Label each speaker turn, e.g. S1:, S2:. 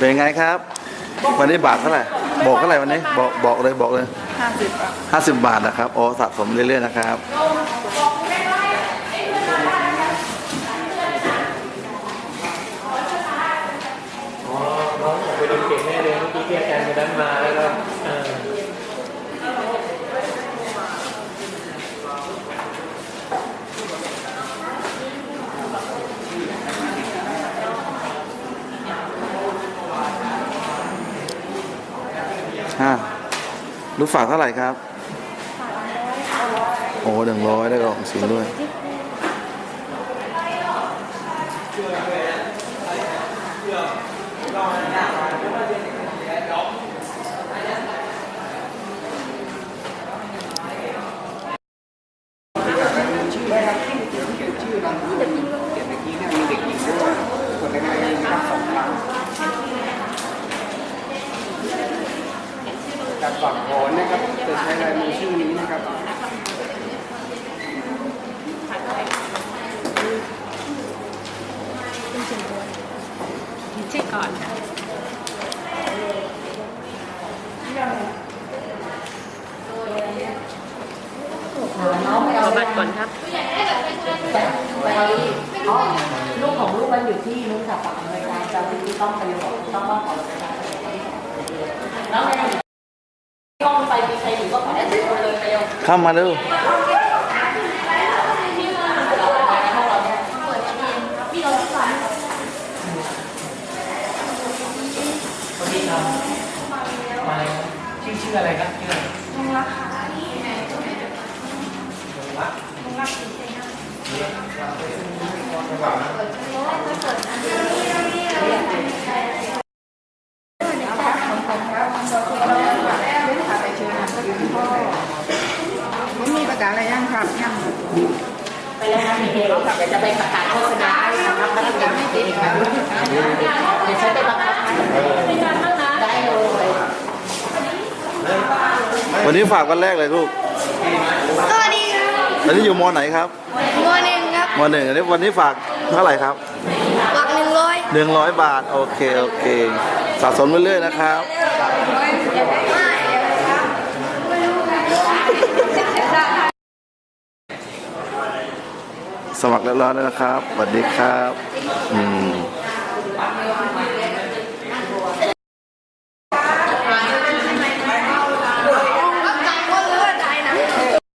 S1: เป็นไงครับ วันนี้บาทเท่าไหร่บอกเท่าไหร่วันนี้บอกบอกเลยบอกเลย
S2: ห้าสิบอะ
S1: ห้าสิบบาทนะครับอ๋อสะสมเรื่อยๆนะครับ
S3: อ๋อน้องผมไปโดนเก่งแน่เลยเมื่อกี้ที่อาจารย์คนนั้นมาแล้วก็เออ
S1: ห้าลูกฝากเท่าไหร่ครับ โอ้หนึ่งร้อยได้กล่องสีด้วย
S2: ชื่อไหมครับเขียนเขียนชื่อนามสกุลเขียนเมื่อกี้เนี่ยมีเด็กหญิงด้วยคนแรกๆนะครับสองครั้ง การฝากถอนนะครับจะใช้ลายมือชื่อนี้นะครับ
S4: เช็คก่อนค่ะขอบัตรก่อนครับ
S5: ไปอ๋อลูกของลูกมันอยู่ที่นู้นค่ะฝั่งอเมริกาจะที่ต้องไปบอกต้องต้องขอประชาชนแล้วไงต้องไปมีใครอยู่ก็ขอได้เลยไป เข้า
S1: มาเร็ว
S3: ชื่อชื่ออะไรครับชื่ออะไร
S2: ผมมีประกาศอะไรยังครับยัง
S5: ไปแล้วนะมีเฮโร่ค่ะเดี๋ยวจะไปประกาศโฆษณาให้นะครับพนักงานไม่ติดค่ะเดี๋ยวฉันไปบังคับได้เลย
S1: วันนี้ฝากวันแรกเลยลูก
S6: สวัสดีครับ
S1: อันนี้อยู่มอไหนครับ
S6: มหนึ่งครับ
S1: มอหนึ่งอันนี้วันนี้ฝากเท่าไหร่ครับ
S6: บักหนึ่งร้อย
S1: หนึ่งร้อยบาท โอเค โอเค สะสมเรื่อยๆนะครับ สมัครเรียบร้อยแล้วนะครับสวัสดีครับ อืม